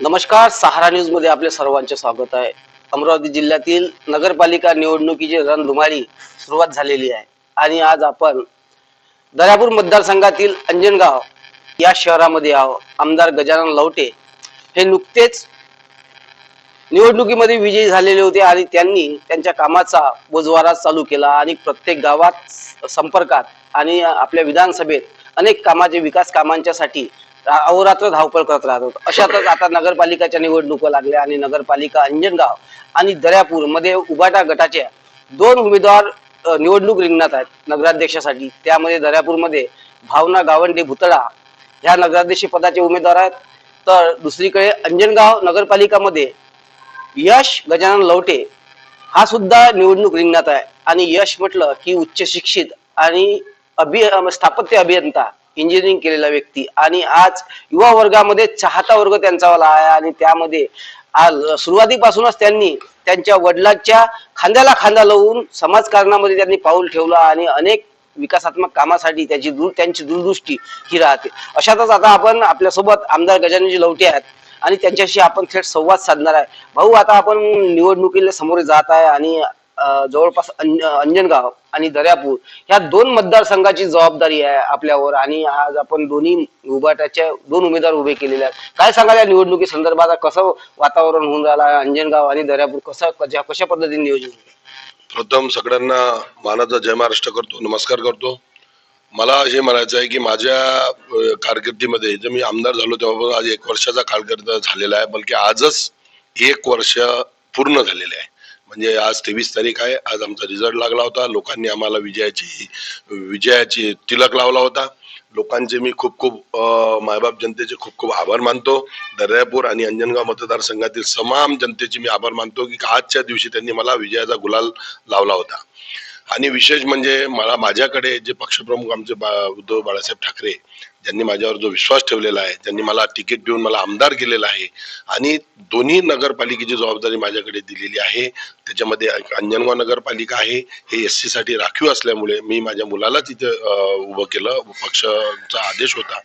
नमस्कार सहारा न्यूजमध्ये आपले सर्वांचे स्वागत आहे. अमरावती जिल्ह्यातील नगरपालिका निवडणुकीची रणधुमाळी सुरुवात झालेली आहे. आणि आज आपण दर्यापूर मतदारसंघातील अंजनगाव या शहरामध्ये आहो आमदार गजानन लवटे हे नुकतेच निवडणुकीमध्ये विजयी झालेले होते आणि त्यांनी त्यांच्या कामाचा बोजवारा चालू केला आणि प्रत्येक गावात संपर्कात आणि आपल्या विधानसभेत अनेक कामाचे विकास कामांच्यासाठी अहोरात्र धावपळ करत राहतात अशातच आता नगरपालिकाच्या निवडणुका लागल्या आणि नगरपालिका अंजनगाव आणि दर्यापूरमध्ये उबाटा गटाच्या दोन उमेदवार निवडणूक रिंगणात आहेत नगराध्यक्षासाठी. त्यामध्ये दर्यापूरमध्ये भावना गावंडे भुतळा ह्या नगराध्यक्ष पदाचे उमेदवार आहेत. तर दुसरीकडे अंजनगाव नगरपालिकामध्ये यश गजानन लवटे हा सुद्धा निवडणूक रिंगणात आहे. आणि यश म्हटलं की उच्च शिक्षित आणि अभि स्थापत्य अभियंता इंजिनिअरिंग केलेला व्यक्ती. आणि आज युवा वर्गामध्ये चाहता वर्ग त्यांचा वाला आहे आणि त्यामध्ये आज सुरुवातीपासूनच त्यांनी त्यांच्या वडिलांच्या खांद्याला खांदा लावून समाजकारणामध्ये त्यांनी पाऊल ठेवलं आणि अनेक विकासात्मक कामासाठी त्याची दूर त्यांची दूरदृष्टी ही राहते. अशातच आता आपण आपल्यासोबत आमदार गजाननजी लवटे आहेत आणि त्यांच्याशी आपण थेट संवाद साधणार आहे. भाऊ आता आपण निवडणुकीला समोर जात आहे आणि जवळपास अंजनगाव आणि दर्यापूर ह्या दोन मतदारसंघाची जबाबदारी आहे आपल्यावर आणि आज आपण दोन्ही उभाटाच्या दोन उमेदवार उभे केलेले आहेत. काय सांगाल या निवडणुकी संदर्भात कसं वातावरण होऊन राहिलं आहे? अंजनगाव आणि दर्यापूर कसं कशा कशा पद्धतीने नियोजन प्रथम सगळ्यांना मानाचा जय महाराष्ट्र करतो नमस्कार करतो. मला हे म्हणायचं आहे की माझ्या कारकिर्दीमध्ये जे मी आमदार झालो तेव्हा आज एक वर्षाचा कारकिर्द झालेला आहे बल्कि आजच एक वर्ष पूर्ण झालेले आहे. म्हणजे आज तेवीस तारीख आहे. आज आमचा रिझल्ट लागला होता. लोकांनी आम्हाला विजयाची विजयाची तिलक लावला होता. लोकांचे मी खूप खूप मायबाप जनतेचे खूप खूप आभार मानतो. दर्यापूर आणि अंजनगाव मतदारसंघातील तमाम जनतेचे मी आभार मानतो की आजच्या दिवशी त्यांनी मला विजयाचा गुलाल लावला होता. आणि विशेष म्हणजे मला माझ्याकडे जे पक्षप्रमुख आमचे बा उद्धव बाळासाहेब ठाकरे ज्यांनी माझ्यावर जो विश्वास ठेवलेला आहे त्यांनी मला तिकीट देऊन मला आमदार केलेला आहे आणि दोन्ही नगरपालिकेची जबाबदारी माझ्याकडे दिलेली आहे. त्याच्यामध्ये अंजनगाव नगरपालिका आहे हे एस सी साठी राखीव असल्यामुळे मी माझ्या मुलाला तिथे उभं केलं. पक्षाचा आदेश होता.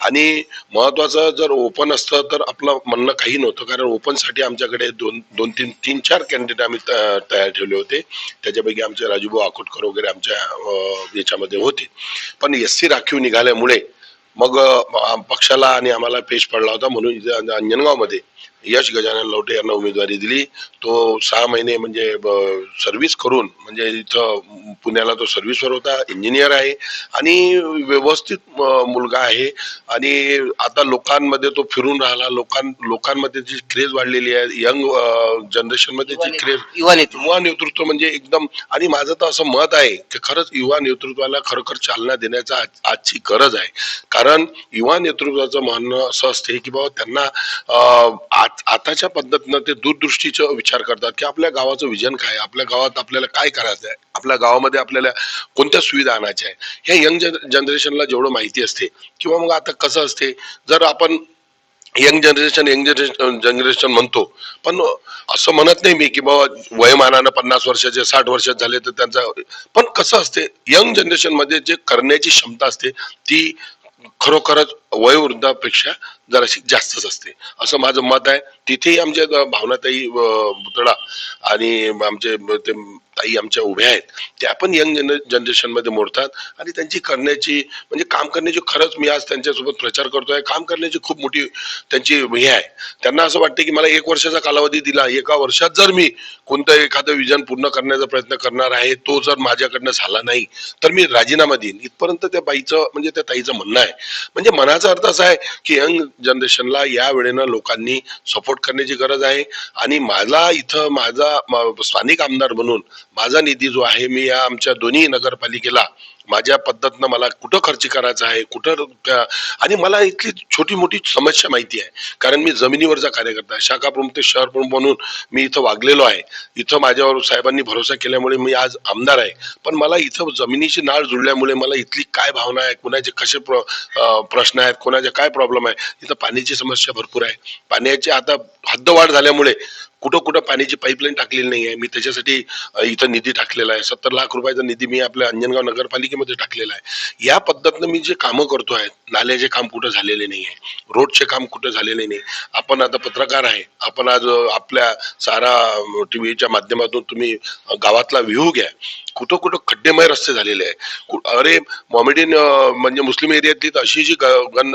आणि महत्वाचं जर ओपन असतं तर आपलं म्हणणं काही नव्हतं. कारण ओपनसाठी आमच्याकडे दोन दोन तीन तीन चार कॅन्डिडेट आम्ही तयार ठेवले होते. त्याच्यापैकी आमचे राजूभाऊ आकोटकर वगैरे आमच्या याच्यामध्ये होते. पण एस सी राखीव निघाल्यामुळे मग पक्षाला आणि आम्हाला पेश पडला होता म्हणून अंजनगावमध्ये यश गजानन लवटे यांना उमेदवारी दिली. तो सहा महिने म्हणजे सर्व्हिस करून म्हणजे इथं पुण्याला तो सर्व्हिसवर होता इंजिनियर आहे. आणि व्यवस्थित मुलगा आहे. आणि आता लोकांमध्ये तो फिरून राहिला. लोकां लोकांमध्ये जी क्रेज वाढलेली आहे यंग जनरेशनमध्ये जी क्रेज युवा युवा नेतृत्व म्हणजे एकदम आणि माझं तर असं मत आहे की खरंच युवा नेतृत्वाला खरोखर चालना देण्याचा आज- आजची गरज आहे. कारण युवा नेतृत्वाचं म्हणणं असं असते की बाबा त्यांना आज- आताच्या पद्धतीनं ते दूरदृष्टीचा विचार करतात की आपल्या गावाचं विजन काय आहे? आपल्या गावात आपल्याला काय करायचं आहे आपल्या गावामध्ये आपल्याला कोणत्या सुविधा आणायच्या आहे ह्या यंग जनरेशनला जेवढं माहिती असते किंवा मग आता कसं असते जर आपण young generation young generation generation म्हणतो पण असं म्हणत नाही मी की बाबा वयमानानं पन्नास वर्षाचे साठ वर्ष झाले तर त्यांचा पण कसं असते यंग जनरेशनमध्ये जे करण्याची क्षमता असते ती खरोखरच वयोवृद्धापेक्षा जराशी जास्तच असते. असं माझं मत आहे. तिथेही आमच्या भावनाताई पुतळा आणि आमचे ते ताई आमच्या उभ्या आहेत त्या पण यंग जन जनरेशनमध्ये मोडतात आणि त्यांची करण्याची म्हणजे काम करण्याची खरंच मी आज त्यांच्यासोबत प्रचार करतोय. काम करण्याची खूप मोठी त्यांची हे आहे. त्यांना असं वाटतं की मला एक वर्षाचा कालावधी दिला एका वर्षात जर मी कोणतं एखादं विजन पूर्ण करण्याचा प्रयत्न करणार आहे तो जर माझ्याकडनं झाला नाही तर मी राजीनामा देईन. इथपर्यंत त्या बाईचं म्हणजे त्या ताईचं म्हणणं आहे. म्हणजे मनाचा अर्थ असा आहे की यंग जनरेशनला या वेळेनं लोकांनी सपोर्ट करण्याची गरज आहे. आणि मला इथं माझा स्थानिक आमदार म्हणून माझा निधी जो आहे मी या आमच्या दोन्ही नगरपालिकेला माझ्या पद्धतीनं मला कुठं खर्च करायचा आहे कुठं आणि मला इथली छोटी मोठी समस्या माहिती आहे. कारण मी जमिनीवरचा कार्यकर्ता आहे. शाखाप्रमुख ते शहर प्रमुख म्हणून मी इथं वागलेलो आहे. इथं माझ्यावर साहेबांनी भरोसा केल्यामुळे मी आज आमदार आहे. पण मला इथं जमिनीची नाळ जुळल्यामुळे मला इथली काय भावना आहे कुणाचे कसे प्र प्रश्न आहेत कोणाचे काय प्रॉब्लेम आहे इथं पाण्याची समस्या भरपूर आहे. पाण्याची आता हद्दवाढ झाल्यामुळे कुठं कुठं पाण्याची पाईपलाईन टाकलेली नाही आहे मी त्याच्यासाठी इथं निधी टाकलेला आहे. सत्तर लाख रुपयाचा निधी मी आपल्या अंजनगाव नगरपालिकेमध्ये टाकलेला आहे. या पद्धतीनं मी जे कामं करतो आहे नाल्याचे काम कुठं झालेले नाही आहे रोडचे काम कुठं झालेले नाही. आपण आता पत्रकार आहे. आपण आज आपल्या सारा टी व्हीच्या माध्यमातून तुम्ही गावातला व्ह्यू घ्या. कुठं कुठं खड्डेमय रस्ते झालेले आहे. अरे मॉमेडियन म्हणजे मुस्लिम एरियातली तर अशी जी ग- गण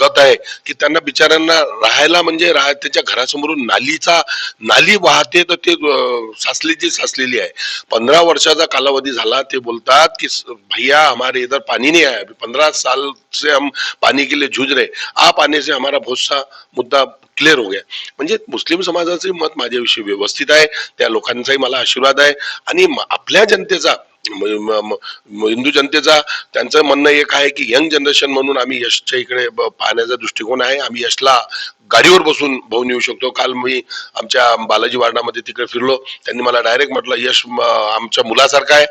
गत आहे की त्यांना बिचाऱ्यांना राहायला म्हणजे राह त्याच्या घरासमोरून नालीचा नाली वाहते तर ते अ, साचलेली आहे. पंधरा वर्षाचा कालावधी झाला ते बोलतात की भैया हमारे इधर पानी नहीं आया. अभी पंद्रह साल से हम पानी के लिए जूझ रहे आप आने से हमारा बहुत सा मुद्दा क्लिअर हो गया. म्हणजे मुस्लिम समाजाचे मत माझ्याविषयी व्यवस्थित आहे. त्या लोकांचाही मला आशीर्वाद आहे. आणि आपल्या जनतेचा हिंदू जनतेचा त्यांचं म्हणणं एक आहे की यंग जनरेशन म्हणून आम्ही यशच्या इकडे पाहण्याचा दृष्टिकोन आहे. आम्ही यशला गाडीवर बसून भाऊन येऊ शकतो. काल मी आमच्या बालाजी वार्डामध्ये तिकडे फिरलो. त्यांनी मला डायरेक्ट म्हटलं यश आमच्या मुलासारखा आहे.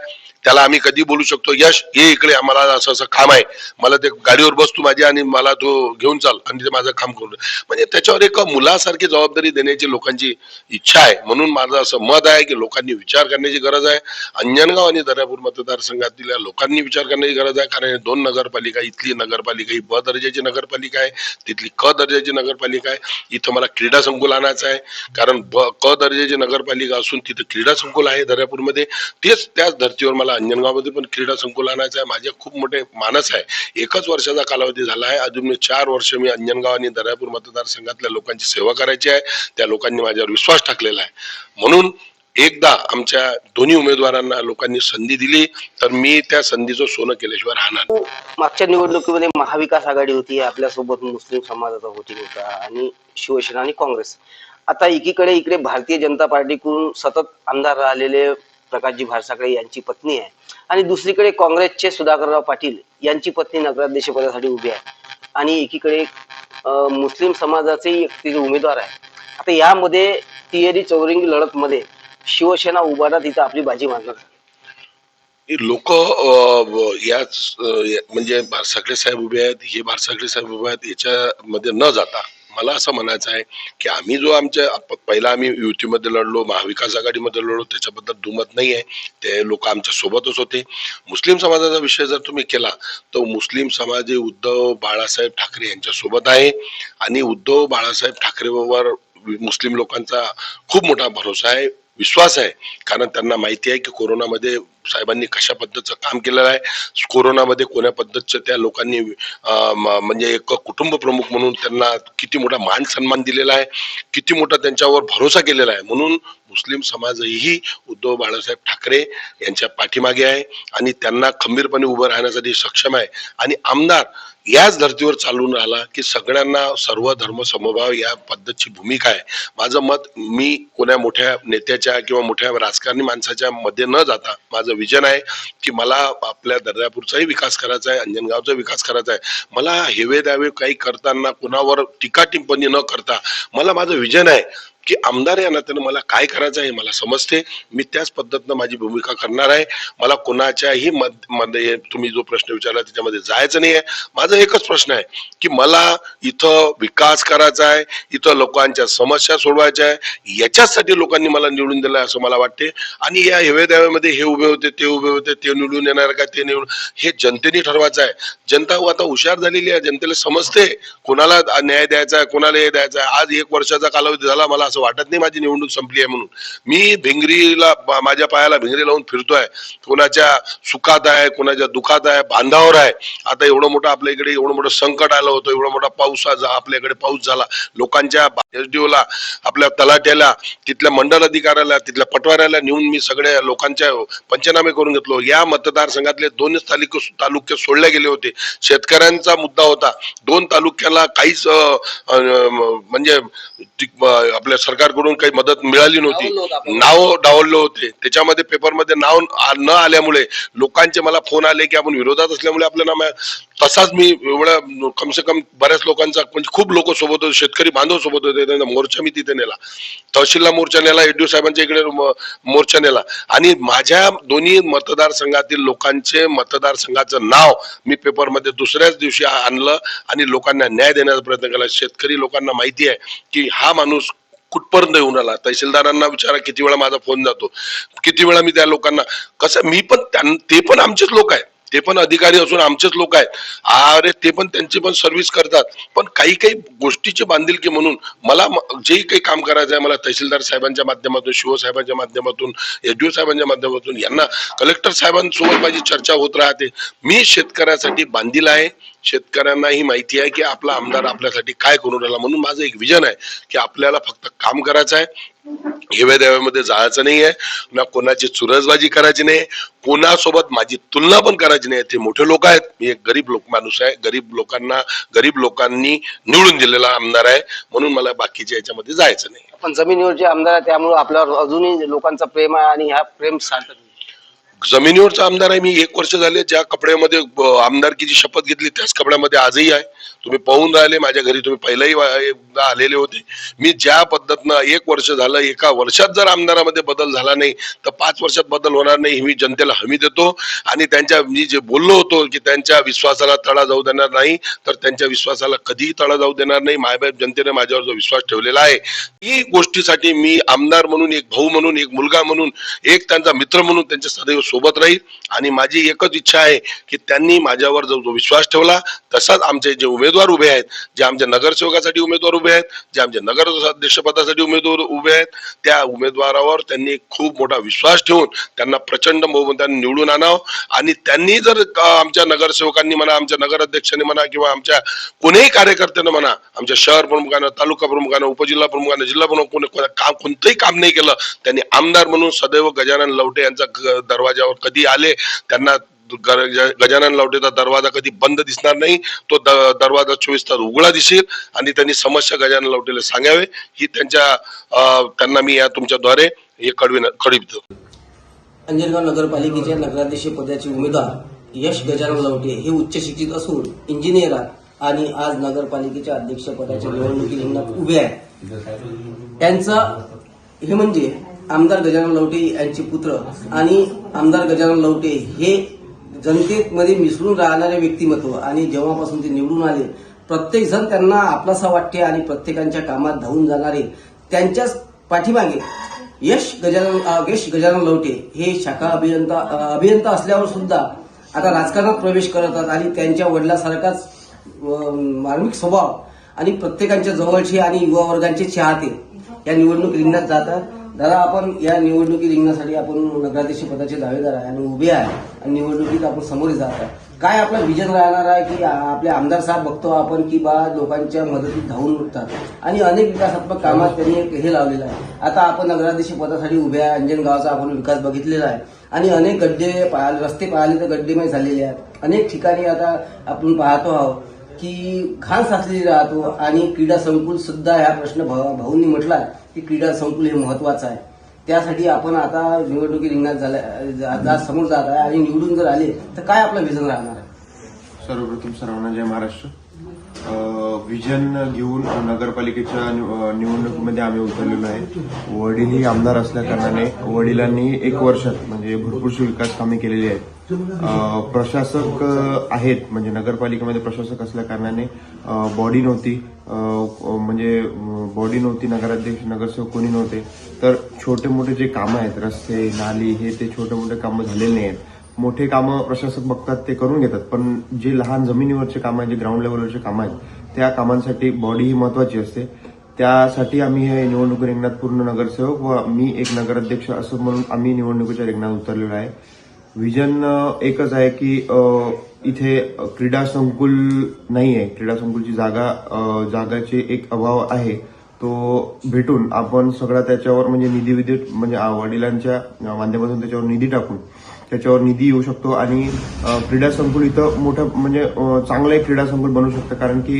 त्याला आम्ही कधी बोलू शकतो? यश ये इकडे. आम्हाला असं असं काम आहे. मला ते गाडीवर बस तू माझी आणि मला तो घेऊन चाल आणि ते माझं काम करून. म्हणजे त्याच्यावर एक मुलासारखी जबाबदारी देण्याची लोकांची इच्छा आहे. म्हणून माझं असं मत आहे की लोकांनी विचार करण्याची गरज आहे. अंजनगाव आणि दर्यापूर मतदारसंघातील लोकांनी विचार करण्याची गरज आहे. कारण दोन नगरपालिका इथली नगरपालिका ही ब दर्जाची नगरपालिका आहे. तिथली क दर्जाची नगरपालिका आहे. इथं मला क्रीडा संकुल आणायचं आहे. कारण ब क दर्जाची नगरपालिका असून तिथं क्रीडा संकुल आहे दर्यापूरमध्ये. तेच त्याच धर्तीवर मला अंजनगावमध्ये पण क्रीडा संकुल आणायचं आहे. माझे खूप मोठे मानस आहे. एकच वर्षाचा कालावधी झाला आहे. अजून चार वर्ष मी अंजनगाव आणि दर्यापूर मतदारसंघातल्या लोकांची सेवा करायची आहे. त्या लोकांनी माझ्यावर विश्वास टाकलेला आहे. म्हणून एकदा आमच्या दोन्ही उमेदवारांना लोकांनी संधी दिली तर मी त्या संधीचं सोनं केल्याशिवाय राहणार मागच्या निवडणुकीमध्ये महाविकास आघाडी होती आपल्यासोबत मुस्लिम समाजाचा होती होता आणि शिवसेना आणि काँग्रेस. आता एकीकडे इकडे भारतीय जनता पार्टीकडून सतत आमदार राहिलेले प्रकाशजी भारसाकडे यांची पत्नी आहे आणि दुसरीकडे काँग्रेसचे सुधाकरराव पाटील यांची पत्नी नगराध्यक्षपदासाठी उभी आहे. आणि एकीकडे मुस्लिम समाजाचे एक उमेदवार आहे. आता यामध्ये तिहेरी चौरंगी लढत मध्ये शिवसेना उभारा तिथं आपली बाजी मारणार. लोक याच म्हणजे बारसाकडे साहेब उभे आहेत हे बारसाकडे साहेब उभे आहेत याच्यामध्ये न जाता मला असं म्हणायचं आहे की आम्ही जो आमच्या पहिला आम्ही युतीमध्ये लढलो महाविकास आघाडीमध्ये लढलो त्याच्याबद्दल दुमत नाही आहे. ते लोक आमच्या सोबतच होते. मुस्लिम समाजाचा विषय जर तुम्ही केला तर मुस्लिम समाज हे उद्धव बाळासाहेब ठाकरे यांच्या सोबत आहे. आणि उद्धव बाळासाहेब ठाकरेवर मुस्लिम लोकांचा खूप मोठा भरोसा आहे. विश्वास आहे. कारण त्यांना माहिती आहे की कोरोनामध्ये साहेबांनी कशा पद्धतीचं काम केलेलं आहे? कोरोनामध्ये कोण्या पद्धतीचं त्या लोकांनी म- म्हणजे एक कुटुंब प्रमुख म्हणून त्यांना किती मोठा मान सन्मान दिलेला आहे किती मोठा त्यांच्यावर भरोसा केलेला आहे म्हणून मुस्लिम समाजही उद्धव बाळासाहेब ठाकरे यांच्या पाठीमागे आहे आणि त्यांना खंबीरपणे उभं राहण्यासाठी सक्षम आहे. आणि आमदार याच धर्तीवर चालून राहिला की सगळ्यांना सर्व धर्म समभाव या पद्धतची भूमिका आहे. माझं मत मी कोण्या मोठ्या नेत्याच्या किंवा मोठ्या राजकारणी माणसाच्या मध्ये न जाता माझं विजन आहे की मला आपल्या दर्यापूरचाही विकास करायचा आहे अंजनगावचा विकास करायचा आहे. मला हेवे द्यावे काही करताना कुणावर टीका टिप्पणी न करता मला माझं विजन आहे. की आमदार या नात्यानं मला काय करायचं आहे हे मला समजते. मी त्याच पद्धतीनं माझी भूमिका करणार आहे. मला कोणाच्याही मध्ये तुम्ही जो प्रश्न विचारला त्याच्यामध्ये जायचं नाही आहे. माझा एकच प्रश्न आहे की मला इथं विकास करायचा आहे इथं लोकांच्या समस्या सोडवायच्या आहे याच्याचसाठी लोकांनी मला निवडून दिलं आहे असं मला वाटते. आणि या हेवेदाव्यामध्ये हे उभे होते ते उभे होते ते निवडून येणार का ते निवडून हे जनतेने ठरवायचं आहे. जनता हो, आता हुशार झालेली आहे जनतेला समजते. कोणाला न्याय द्यायचा आहे कोणाला हे द्यायचा आहे. आज एक वर्षाचा कालावधी झाला मला असं वाटत नाही माझी निवडणूक संपली आहे म्हणून. मी भिंगरीला माझ्या पायाला भिंगरी लावून फिरतोय. कोणाच्या सुखात आहे कोणाच्या दुखात आहे बांधावर आहे. आता एवढं मोठं आपल्या इकडे एवढं मोठं संकट आलं होतं एवढा मोठा पाऊस आपल्याकडे पाऊस झाला. लोकांच्या एसडीओला आपल्या तलाट्याला तिथल्या मंडल अधिकाऱ्याला तिथल्या पटवाऱ्याला नेऊन मी सगळ्या लोकांच्या पंचनामे करून घेतलो. या मतदारसंघातले दोनच तालुके तालुके सोडले गेले होते. शेतकऱ्यांचा मुद्दा होता. दोन तालुक्याला काहीच म्हणजे आपल्या सरकारकडून काही मदत मिळाली नव्हती. नाव डावलले होते. त्याच्यामध्ये पेपरमध्ये नाव न आल्यामुळे लोकांचे मला फोन आले की आपण विरोधात असल्यामुळे आपलं नाम आहे तसाच मी एवढ्या कमसे कम बऱ्याच लोकांचा म्हणजे खूप लोक सोबत होते शेतकरी बांधव सोबत होते त्यांचा मोर्चा मी तिथे नेला. तहसीलला मोर्चा नेला एडीओ साहेबांच्या इकडे मोर्चा नेला. आणि माझ्या दोन्ही मतदारसंघातील लोकांचे मतदारसंघाचं नाव मी पेपरमध्ये दुसऱ्याच दिवशी आणलं आणि लोकांना न्याय देण्याचा प्रयत्न केला. शेतकरी लोकांना माहिती आहे की हा माणूस कुठपर्यंत येऊन आला? तहसीलदारांना विचारा किती वेळा माझा फोन जातो. किती वेळा मी त्या लोकांना कसं मी पण त्यां- ते पण आमचेच लोक आहेत. ते पण अधिकारी असून आमचेच लोक आहेत. अरे ते पण त्यांची पण सर्व्हिस करतात. पण काही काही गोष्टीची बांधिलकी म्हणून मला जे काही काम करायचं आहे मला तहसीलदार साहेबांच्या माध्यमातून शिवसाहेबांच्या माध्यमातून एच साहेबांच्या माध्यमातून यांना कलेक्टर साहेबांसोबत माझी चर्चा होत राहते. मी शेतकऱ्यासाठी बांधील आहे. शेतकऱ्यांना ही माहिती आहे की आपला आमदार आपल्यासाठी काय करून राहिला म्हणून माझं एक विजन आहे की आपल्याला फक्त काम करायचं आहे हेवे देव्यामध्ये जायचं नाहीये ना कोणाची चुरसबाजी करायची नाही कोणासोबत माझी तुलना पण करायची नाही. ते मोठे लोक आहेत. मी एक गरीब लोक माणूस आहे. गरीब लोकांना गरीब लोकांनी निवडून दिलेला आमदार आहे. म्हणून मला बाकीच्या याच्यामध्ये जायचं नाही. पण जमिनीवर जे आमदार आहे त्यामुळे आपल्यावर अजूनही लोकांचा प्रेम आहे आणि ह्या प्रेम सार्थक आहे. जमिनीवरचा आमदार आहे मी एक वर्ष झाले ज्या कपड्यामध्ये आमदारकीची शपथ घेतली त्याच कपड्यामध्ये आजही आहे. तुम्ही पाहून राहिले माझ्या घरी तुम्ही पहिलाही आलेले होते. मी ज्या पद्धतीनं एक वर्ष झालं एका वर्षात जर आमदारामध्ये बदल झाला नाही तर पाच वर्षात बदल होणार नाही ही मी जनतेला हमी देतो. आणि त्यांच्या मी जे बोललो होतो की त्यांच्या विश्वासाला तळा जाऊ देणार नाही तर त्यांच्या विश्वासाला कधीही तळा जाऊ देणार नाही. मायबाप जनतेने माझ्यावर जो विश्वास ठेवलेला आहे ही गोष्टीसाठी मी आमदार म्हणून एक भाऊ म्हणून एक मुलगा म्हणून एक त्यांचा मित्र म्हणून त्यांच्या सदैव सोबत राहील. आणि माझी एकच इच्छा आहे की त्यांनी माझ्यावर जो जो विश्वास ठेवला तसाच आमचे जे उमेदवार उभे आहेत जे आमच्या नगरसेवकासाठी उमेदवार उभे आहेत जे आमच्या नगर अध्यक्षपदासाठी उमेदवार उभे आहेत त्या उमेदवारावर त्यांनी खूप मोठा विश्वास ठेवून त्यांना प्रचंड बहुमताने निवडून आणावं. आणि त्यांनी जर आमच्या नगरसेवकांनी म्हणा आमच्या नगराध्यक्षांनी म्हणा किंवा आमच्या कोणीही कार्यकर्त्यांना म्हणा आमच्या शहर प्रमुखानं तालुका प्रमुखानं उपजिल्हा प्रमुखानं जिल्हा प्रमुख कोणी काम कोणतंही काम नाही केलं त्यांनी आमदार म्हणून सदैव गजानन लवटे यांचा दरवाजा दरवाजावर कधी आले त्यांना गजानन लावटेचा दरवाजा कधी बंद दिसणार नाही तो दरवाजा चोवीस तास उघडा दिसेल आणि त्यांनी समस्या गजानन लावटेला सांगावे. ही त्यांच्या त्यांना मी या तुमच्याद्वारे हे कळविन कळवितो अंजनगाव नगरपालिकेच्या नगराध्यक्ष पदाचे उमेदवार यश गजानन लवटे हे उच्च शिक्षित असून इंजिनियर आणि आज नगरपालिकेच्या अध्यक्षपदाच्या निवडणुकी रिंगणात उभे आहेत. त्यांचं हे म्हणजे आमदार गजानन लवटे यांचे पुत्र आणि आमदार गजानन लवटे हे जनतेमध्ये मिसळून राहणारे व्यक्तिमत्व आणि जेव्हापासून ते निवडून आले प्रत्येक जण त्यांना आपलासा वाटते आणि प्रत्येकांच्या कामात धावून जाणारे त्यांच्याच पाठीमागे यश गजानन यश गजानन लवटे हे शाखा अभियंता अभियंता असल्यावर सुद्धा आता राजकारणात प्रवेश करतात आणि त्यांच्या वडिलासारखाच मार्मिक स्वभाव आणि प्रत्येकांच्या जवळचे आणि युवा वर्गांचे चाहते या निवडणूक रिंगणात जातात. दादा आपण या निवडणुकी रिंगणासाठी आपण नगराध्यक्ष पदाचे दावेदार आहे आणि उभे आहे आणि निवडणुकीत आपण समोर जात आहे. काय आपला विजन राहणार आहे की आपले आमदार साहेब बघतो आपण की बा लोकांच्या मदतीत धावून उठतात आणि अनेक विकासात्मक कामात त्यांनी एक हे लावलेलं आहे. आता आपण नगराध्यक्ष पदासाठी उभे आहे अंजन गावाचा आपण विकास बघितलेला आहे आणि अनेक गड्डे रस्ते पाहिले तर गड्डेमय झालेले आहेत. अनेक ठिकाणी आता आपण पाहतो आहोत की घाण साचलेली राहतो आणि क्रीडा संकुल सुद्धा ह्या प्रश्न भाऊंनी म्हटला की क्रीडा संकुल हे महत्वाचं आहे. त्यासाठी आपण आता निवडणुकी रिंगणात झाल्या समोर जात आहे आणि निवडून जर आले तर काय आपलं विजन राहणार आहे? सर्वप्रथम सर्वांना जय महाराष्ट्र. विजन घेऊन नगरपालिकेच्या निवडणुकीमध्ये आम्ही उतरलेलो आहे. वडीलही आमदार असल्या कारणाने वडिलांनी एक वर्षात म्हणजे भरपूरशी विकास कामे केलेली आहेत. प्रशासक आहेत. म्हणजे नगरपालिकेमध्ये प्रशासक असल्या कारणाने बॉडी नव्हती. म्हणजे बॉडी नव्हती नगराध्यक्ष नगरसेवक कोणी नव्हते. तर छोटे मोठे जे कामं आहेत रस्ते नाली हे ते छोटे मोठे कामं झालेले नाही आहेत मोठे कामं प्रशासक बघतात ते करून घेतात. पण जे लहान जमिनीवरचे कामं आहेत जे ग्राउंड लेवलवरचे कामं आहेत त्या कामांसाठी बॉडी ही महत्वाची असते. त्यासाठी आम्ही हे निवडणूक रिंगणात पूर्ण नगरसेवक व मी एक नगराध्यक्ष असं म्हणून आम्ही निवडणुकीच्या रिंगणात उतरलेलो आहे. विजन एकच आहे की इथे क्रीडा संकुल नाही आहे क्रीडा संकुलची जागा जागाचे एक अभाव आहे. तो भेटून आपण सगळा त्याच्यावर म्हणजे निधी विधी म्हणजे वडिलांच्या माध्यमातून त्याच्यावर निधी टाकून त्याच्यावर निधी येऊ शकतो आणि क्रीडा संकुल इथं मोठं म्हणजे चांगलं एक क्रीडा संकुल बनू शकतं. कारण की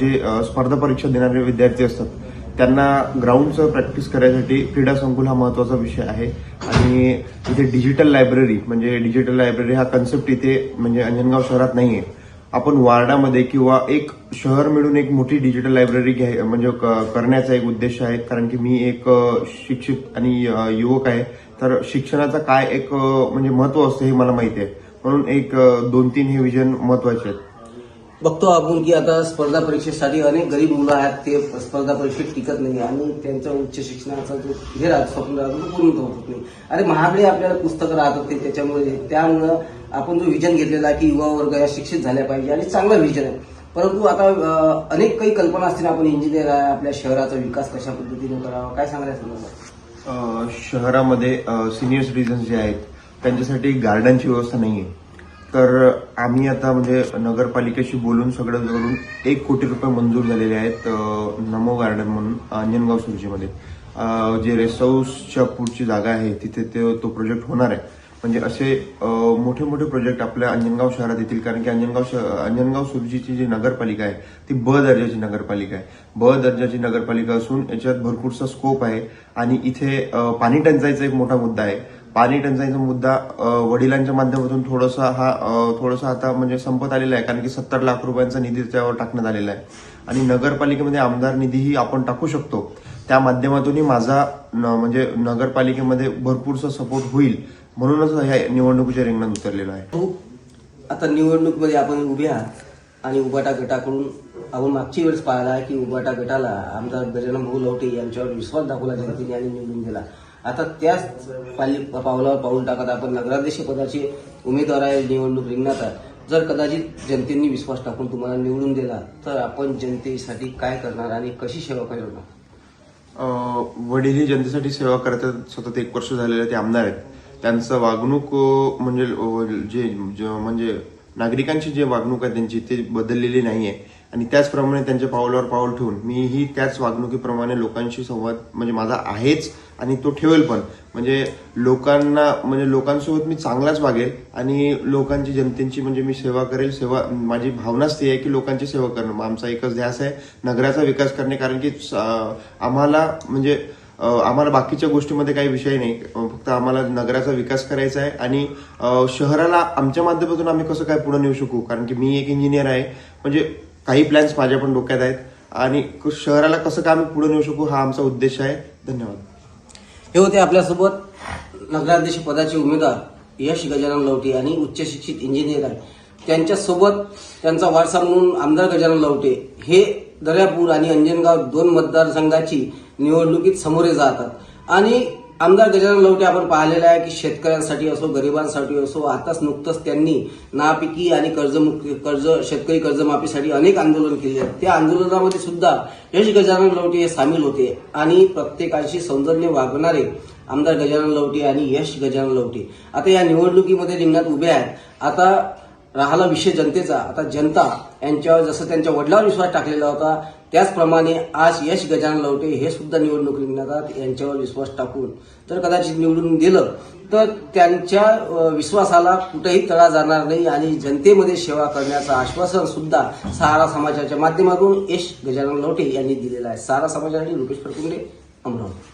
जे स्पर्धा परीक्षा देणारे विद्यार्थी असतात त्यांना ग्राउंडचं प्रॅक्टिस करायसाठी क्रीडा संकुल हा महत्त्वाचा विषय आहे. आणि इथे डिजिटल लायब्ररी म्हणजे डिजिटल लायब्ररी हा कन्सेप्ट इथे म्हणजे अंजनगाव शहरात नाही आहे आपण वार्डामध्ये किंवा एक शहर मिळून एक मोठी डिजिटल लायब्ररी घ्याय म्हणजे क- करण्याचा एक उद्देश आहे. कारण की मी एक शिक्षित आणि युवक आहे. तर शिक्षणाचा काय एक म्हणजे महत्त्व असतं हे मला माहिती आहे. म्हणून एक दोन तीन हे विजन महत्त्वाचे आहेत. बघतो आपण की आता स्पर्धा परीक्षेसाठी अनेक गरीब मुलं आहेत ते स्पर्धा परीक्षेत टिकत नाही आणि त्यांचा उच्च शिक्षणाचा जो हे राहतो स्वप्न राहतो तो पूर्ण होत नाही. अरे महागडे आपल्याला पुस्तकं राहत होते त्याच्यामुळे. त्यामुळं आपण जो विजन घेतलेला की युवा वर्ग या शिक्षित झाल्या पाहिजे आणि चांगला विजन आहे. परंतु आता अनेक काही कल्पना असतील आपण इंजिनियर आहे आपल्या शहराचा विकास कशा पद्धतीने करावा काय सांगायला सांगा शहरामध्ये सिनियर सिटीजन्स जे आहेत त्यांच्यासाठी गार्डनची व्यवस्था नाही आहे तर आम्ही आता म्हणजे नगरपालिकेशी बोलून सगळं करून एक कोटी रुपये मंजूर झालेले आहेत नमो गार्डन म्हणून अंजनगाव सुरजीमध्ये. जे रेस्ट हाऊसच्या पुढची जागा आहे तिथे ते तो प्रोजेक्ट होणार आहे. म्हणजे असे मोठे मोठे प्रोजेक्ट आपल्या अंजनगाव शहरात येतील. कारण की अंजनगाव श- अंजनगाव सुरजीची जी नगरपालिका आहे ती ब दर्जाची नगरपालिका आहे. ब दर्जाची नगरपालिका असून याच्यात भरपूरसा स्कोप आहे. आणि इथे पाणी टंचाईचा एक मोठा मुद्दा आहे. पाणी टंचाईचा मुद्दा वडिलांच्या माध्यमातून थोडासा हा थोडासा आता म्हणजे संपत आलेला आहे. कारण की सत्तर लाख रुपयांचा निधी त्यावर टाकण्यात आलेला आहे. आणि नगरपालिकेमध्ये आमदार निधीही आपण टाकू शकतो. त्या माध्यमातूनही माझा न- म्हणजे नगरपालिकेमध्ये भरपूरसा सपोर्ट होईल. म्हणूनच ह्या निवडणुकीच्या रिंगणात उतरलेलो आहे. भाऊ, आता निवडणूकमध्ये आपण उभे आहात आणि उबाटा गटाकडून आपण मागची वेळेस पाहिला आहे की उबाटा गटाला आमदार गजानन भाऊ लवटे यांच्यावर विश्वास दाखवला जनतेने आणि निवडून दिला. आता त्याच पाली पावलावर पाऊल टाकत आपण नगराध्यक्ष पदाचे उमेदवार आहे निवडणूक रिंगणात आहे. जर कदाचित जनतेने विश्वास टाकून तुम्हाला निवडून दिला तर आपण जनतेसाठी काय करणार आणि कशी सेवा करणार? वडील ही जनतेसाठी सेवा करतात सतत एक वर्ष झालेले ते आमदार आहेत. त्यांचं वागणूक म्हणजे जे म्हणजे नागरिकांची जे वागणूक आहे त्यांची ते बदललेली नाही आहे आणि त्याचप्रमाणे त्यांच्या पावलावर पाऊल ठेवून मीही त्याच वागणुकीप्रमाणे लोकांशी संवाद म्हणजे माझा आहेच आणि तो ठेवेल पण. म्हणजे लोकांना म्हणजे लोकांसोबत मी चांगलाच वागेल आणि लोकांची जनतेची म्हणजे मी सेवा करेल सेवा माझी भावनाच ती आहे की लोकांची सेवा करणं. आमचा एकच ध्यास आहे नगराचा विकास करणे कारण की स- आम्हाला म्हणजे आम्हाला बाकीच्या गोष्टीमध्ये काही विषय नाही. फक्त आम्हाला नगराचा विकास करायचा आहे आणि शहराला आमच्या माध्यमातून आम्ही कसं काय पुढे नेऊ शकू? कारण की मी एक इंजिनियर आहे. म्हणजे काही प्लॅन्स माझ्या पण डोक्यात आहेत. आणि शहराला कसं काय आम्ही पुढे नेऊ शकू हा आमचा उद्देश आहे. धन्यवाद. हे होते आपल्यासोबत नगराध्यक्ष पदाचे उमेदवार यश गजानन लवटे आणि उच्च शिक्षित इंजिनियर आहे त्यांच्यासोबत त्यांचा वारसा म्हणून आमदार गजानन लवटे. हे दर्यापूर आणि अंजनगाव दोन मतदारसंघाची निवडणुकीत समोरे जातात. आणि आमदार गजानन लवटे आपण पाहिलेलं आहे की शेतकऱ्यांसाठी असो गरिबांसाठी असो आताच नुकतंच त्यांनी नापिकी आणि कर्जमुक्ती कर्ज शेतकरी कर्जमाफीसाठी अनेक आंदोलन केले आहेत. त्या आंदोलनामध्ये सुद्धा यश गजानन लवटे हे सामील होते आणि प्रत्येकाशी सौंदर्य वागणारे आमदार गजानन लवटे आणि यश गजानन लवटे. आता या निवडणुकीमध्ये रिंगणात उभे आहेत. आता राहिला विषय जनतेचा. आता जनता यांच्यावर जसं त्यांच्या वडिलांवर विश्वास टाकलेला होता त्याचप्रमाणे आज यश गजानन लवटे हे सुद्धा निवडणूक रिंगणात यांच्यावर विश्वास टाकून. जर कदाचित निवडून दिलं तर त्यांच्या विश्वासाला कुठेही तळा जाणार नाही आणि जनतेमध्ये सेवा करण्याचं आश्वासन सुद्धा सहारा समाजाच्या माध्यमातून यश गजानन लवटे यांनी दिलेलं आहे. सहारा समाजासाठी रुपेश फडकुंडे अमरावती.